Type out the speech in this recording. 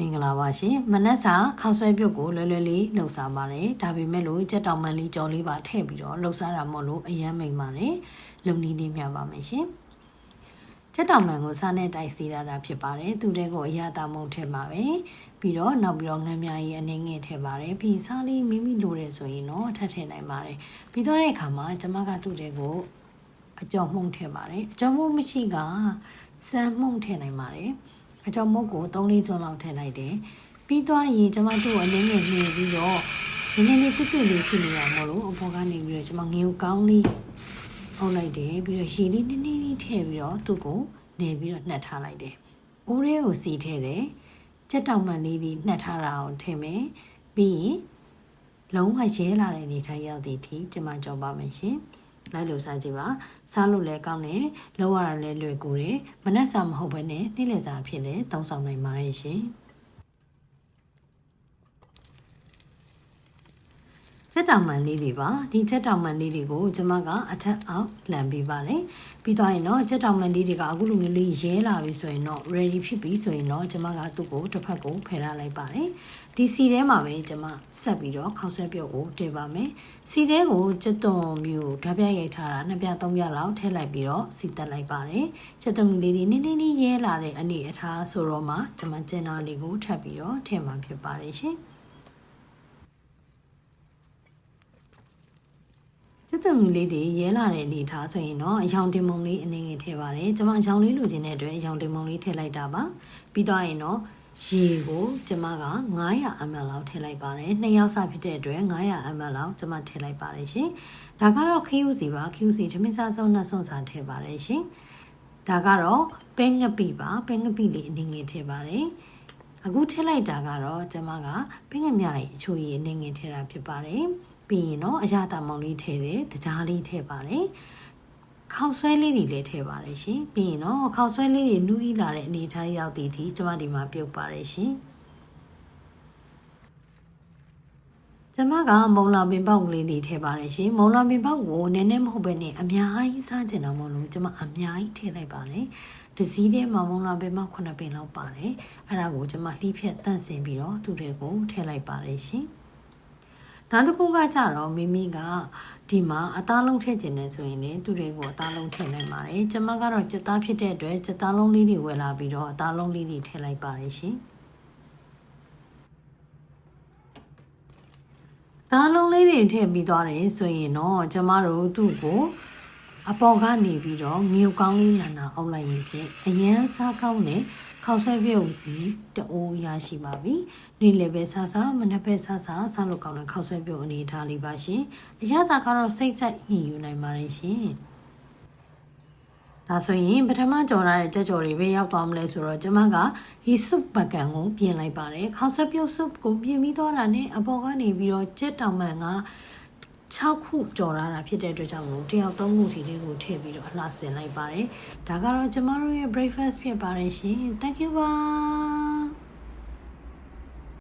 မင်္ဂလာပါရှင်မနက်စာခောက်ဆွဲပြုတ်ကိုလွယ်လွယ်လေးလှုပ်စားပါတယ်ဒါပေမဲ့လို့ကြက်တောင်မန်လေးကြော်လေးပါထည့်ပြီးတော့လှုပ်စားတာမို့လို့အရမ်းမိန်ပါတယ်လုံနီးလေးမြပါမယ်ရှင်ကြက်တောင်မန်ကိုစားနဲ့တိုက်စီရတာဖြစ်ပါတယ်သူတဲကိုအရသာမုံထည့်ပါပဲပြီးတော့နောက်ပြီးတော့ငံမြရီအနေငယ်ထည့်ပါတယ်ပြီးစားလေးမိမိလိုတယ်ဆိုရင်တော့ထပ်ထည့်နိုင်ပါတယ်ပြီးတော့တဲ့အခါမှာကျမကသူ့တဲကိုအကြော်မှုန့်ထည့်ပါတယ်အကြော်မှုန့်မရှိကစမ်းမှုန့်ထည့်နိုင်ပါတယ် အကြော်မှုန့်ကို3လေးစွန်းလောက်ထည့်လိုက်တယ်ပြီးတော့ရင်ကျမတို့အနည်းငယ်နှီးပြီးတော့နည်းနည်းလေးတွတ်တွတ်လေးဖြစ်နေရမလို့အပေါ်ကနေပြီးတော့ကျမငေကိုကောင်းလေးအုပ်လိုက်တယ်ပြီးတော့ရေလေးနည်းနည်းလေးထည့်ပြီးတော့သူ့ကိုနေပြီးတော့နှက်ထားလိုက်တယ်။အိုးရဲကိုစီထည့်တယ်။ကြက်တောင်မှန်လေးတွေနှက်ထားတာအောင်ထည့်မယ်။ပြီးရင်လုံးဝရဲလာတဲ့နေထိုင်ရောက်သည့်အထိကျမကြောပါမယ်ရှင်။ လိုက်လို့စားကြည့်ပါစားလို့လည်းကောင်းတယ်လောက်ရတာလည်းလွယ်ကူတယ်မနှက်စာမဟုတ်ဘဲနဲ့နေ့လည်စာအဖြစ်လည်းတောင်းဆောင်နိုင်ပါတယ်ရှင် ချက်တောင်မှန်လေးတွေပါဒီချက်တောင်မှန်လေးတွေကိုကျမကအထက်အောက်လှန်ပေးပါတယ်ပြီးတော့ရင်တော့ချက်တောင်မှန်လေးတွေကအခုလိုမျိုးလေးရဲလာပြီဆိုရင်တော့ ready ဖြစ်ပြီဆိုရင်တော့ကျမကသူ့ကိုတစ်ဖက်ကိုဖယ်ထားလိုက်ပါတယ်ဒီစီထဲမှာပဲကျမဆက်ပြီးတော့ခေါက်ဆွဲပြုတ်ကိုထည့်ပါမယ်စီထဲကိုချက်သွန်မျိုးဓာတ်ပြရိုက်ထားတာနှစ်ပြသုံးပြလောက်ထည့်လိုက်ပြီးတော့စီတက်လိုက်ပါတယ်ချက်သွန်မျိုးလေးတွေနည်းနည်းလေးရဲလာတဲ့အနေအထားဆိုတော့မှကျမကျင်နာလေးကိုထပ်ပြီးတော့ထည့်မှာဖြစ်ပါတယ်ရှင် စစ်တုံလေးတွေရဲလာတဲ့အနေထားဆိုရင်တော့အယောင်တင်မုံလေးအနေငယ်ထည့်ပါတယ်ကျွန်မအယောင်လေးလိုချင်တဲ့အတွက်အယောင်တင်မုံလေးထည့်လိုက်တာပါပြီးတော့ရင်တော့ရေကိုကျွန်မက 900 ml လောက်ထည့်လိုက်ပါတယ်နှစ်ယောက်စာဖြစ်တဲ့အတွက် 900 ml လောက်ကျွန်မထည့်လိုက်ပါတယ်ရှင်ဒါကတော့ QC ပါ QC ထမင်းစားစုံနှစ်ဆုံးစာထည့်ပါတယ်ရှင်ဒါကတော့ပဲငပိပါပဲငပိလေးအနေငယ်ထည့်ပါတယ် အခုထည့်လိုက်တာကတော့ကျွန်မကပဲငမြရဲ့အချိုရည်အနေငယ်ထည့်တာဖြစ်ပါတယ်ပြီးရင်တော့အရသာမောင်လေးထည့်တယ်တကြားလေးထည့်ပါတယ်ခောက်ဆွဲလေးတွေလည်းထည့်ပါတယ်ရှင်ပြီးရင်တော့ခောက်ဆွဲလေးတွေနူးဤလာတဲ့အနေအထားရောက်တည်ဒီကျမဒီမှာပြုတ်ပါတယ်ရှင် ကျမကမုံလာပင်ပေါက်ကလေးတွေထည့်ပါတယ်ရှင်မုံလာပင်ပေါက်ကိုနည်းနည်းမဟုတ်ဘဲနဲ့အများကြီးစားကျင်တော့မလို့ကျမအများကြီးထည့်လိုက်ပါတယ်တစည်းထဲမှာမုံလာပင်ပေါက်9ပင်လောက်ပါတယ်အဲ့ဒါကိုကျမလှိဖြက်တန့်စင်ပြီးတော့သူတွေကိုထည့်လိုက်ပါတယ်ရှင်နောက်တစ်ခုကကြတော့မိမိကဒီမှာအသားလုံးထည့်ခြင်းနဲ့ဆိုရင်လည်းသူတွေကိုအသားလုံးထည့်နိုင်ပါတယ်။ကျွန်မကတော့စက်သားဖြစ်တဲ့အတွက်စက်သားလုံးလေးတွေဝယ်လာပြီးတော့အသားလုံးလေးတွေထည့်လိုက်ပါတယ်ရှင်။ သားလုံးလေးတွေထည့်ပြီးသွားတယ်ဆိုရင်တော့ကျမတို့သူ့ကိုအပေါ်ကနေပြီးတော့ငြုပ်ကောင်းလေးလန်တာအောက်လိုက်ရင်ဖြင့်အရန်စားကောင်းတဲ့ခေါက်ဆွဲပြုတ်ပြီးတအိုးရရှိပါပြီ။နေ့လည်းပဲစားစားမနက်ပဲစားစားစားလို့ကောင်းတဲ့ခေါက်ဆွဲပြုတ်အနေထားလေးပါရှင်။အရသာကတော့စိတ်ကြိုက်ညှိယူနိုင်ပါတယ်ရှင်။ ဒါဆိုရင်ပထမကြော်ရတဲ့ကြက်ကြော်တွေပဲရောက်သွားမလဲဆိုတော့ကျမကဒီဆုပ်ပကံကိုပြင်လိုက်ပါတယ်။ခေါက်ဆွဲပြုတ်ဆုပ်ကိုပြင်ပြီးသွားတာနဲ့အပေါ်ကနေပြီးတော့ကြက်တောင်မှန်က6ခုကြော်ရတာဖြစ်တဲ့အတွက်ကြောင့်မို့တယောက်3ခုစီလေးကိုထည့်ပြီးတော့အလှဆင်လိုက်ပါတယ်။ဒါကတော့ကျမတို့ရဲ့ breakfast ဖြစ်ပါတယ်ရှင်။ Thank you ပါ